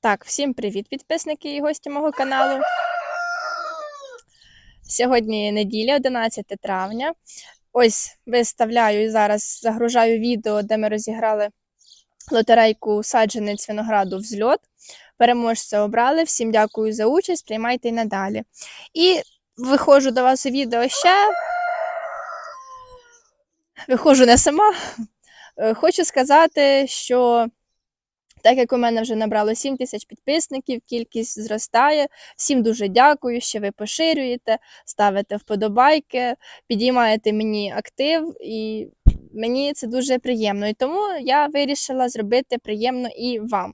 Так, всім привіт, підписники і гості мого каналу. Сьогодні неділя, 11 травня. Ось виставляю і зараз загружаю відео, де ми розіграли лотерейку саджанець винограду взльот. Переможця обрали. Всім дякую за участь, приймайте й надалі. І виходжу до вас у відео ще. Виходжу не сама. Е, Хочу сказати, що так як у мене вже набрало 7 тисяч підписників, кількість зростає. Всім дуже дякую, що ви поширюєте, ставите вподобайки, підіймаєте мені актив, і мені це дуже приємно. І тому я вирішила зробити приємно і вам.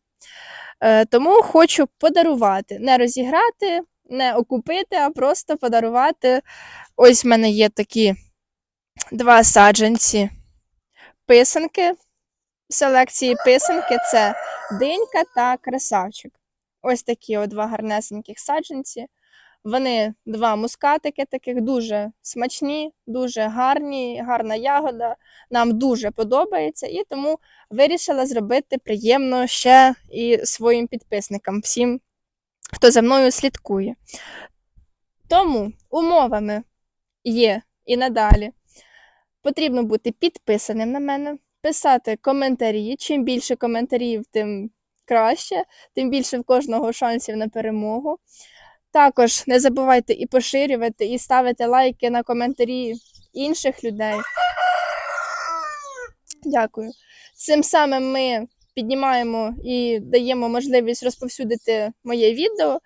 Е, Тому хочу подарувати, не розіграти, не окупити, а просто подарувати. Ось в мене є такі два саджанці писанки. Селекції писанки це динька та красавчик. Ось такі от два гарнесеньких саджанці. Вони два мускатики, таких дуже смачні, дуже гарні, гарна ягода. Нам дуже подобається, і тому вирішила зробити приємно ще і своїм підписникам, всім, хто за мною слідкує. Тому умовами є і надалі. Потрібно бути підписаним на мене, писати коментарі. Чим більше коментарів, тим краще, тим більше в кожного шансів на перемогу. Також не забувайте і поширювати, і ставити лайки на коментарі інших людей. Дякую. Цим самим ми піднімаємо і даємо можливість розповсюдити моє відео.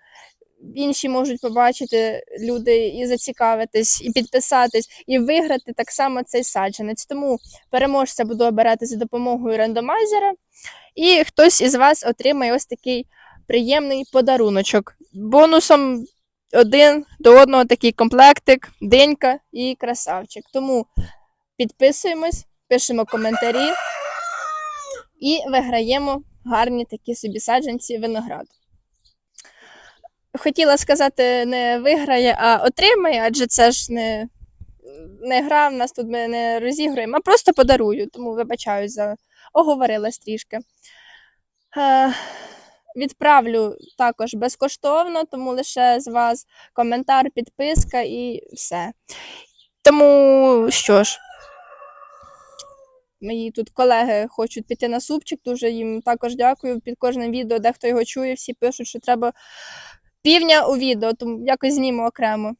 Інші можуть побачити люди і зацікавитись, і підписатись, і виграти так само цей саджанець. Тому переможця буду обирати за допомогою рандомайзера, і хтось із вас отримає ось такий приємний подаруночок. Бонусом один до одного такий комплектик, динька і красавчик. Тому підписуємось, пишемо коментарі і виграємо гарні такі собі саджанці винограду. Хотіла сказати, не виграє, а отримає, адже це ж не, не гра, в нас тут ми не розігруємо, а просто подарую, тому вибачаю за оговорилась трішки. Е, відправлю також безкоштовно, тому лише з вас коментар, підписка і все. Тому що ж, мої тут колеги хочуть піти на супчик, дуже їм також дякую. Під кожним відео, дехто його чує, всі пишуть, що треба півня у відео, тому якось зніму окремо.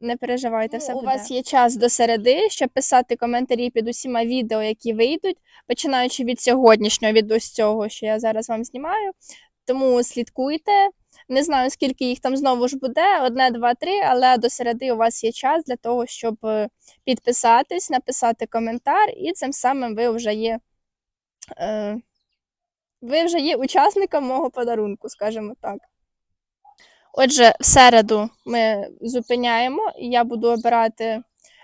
Не переживайте, все Ну, у буде. вас є час до середи, щоб писати коментарі під усіма відео, які вийдуть, починаючи від сьогоднішнього, від ось цього, що я зараз вам знімаю. Тому слідкуйте. Не знаю, скільки їх там знову ж буде, одне, два, три, але до середи у вас є час для того, щоб е, підписатись, написати коментар, і цим самим ви вже є. Е, ви вже є учасником мого подарунку, скажімо так. Отже, в середу ми зупиняємо, і я буду обирати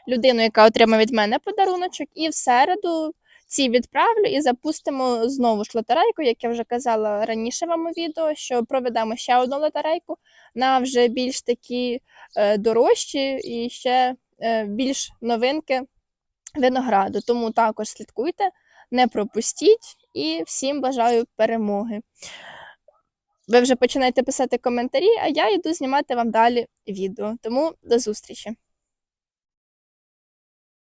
людину, яка отримає від мене подаруночок, і в середу ці відправлю і запустимо знову ж лотерейку, як я вже казала раніше вам у відео, що проведемо ще одну лотерейку на вже більш такі е, дорожчі і ще е, більш новинки винограду. Тому також слідкуйте, не пропустіть і всім бажаю перемоги. Ви вже починаєте писати коментарі, а я йду знімати вам далі відео. Тому до зустрічі!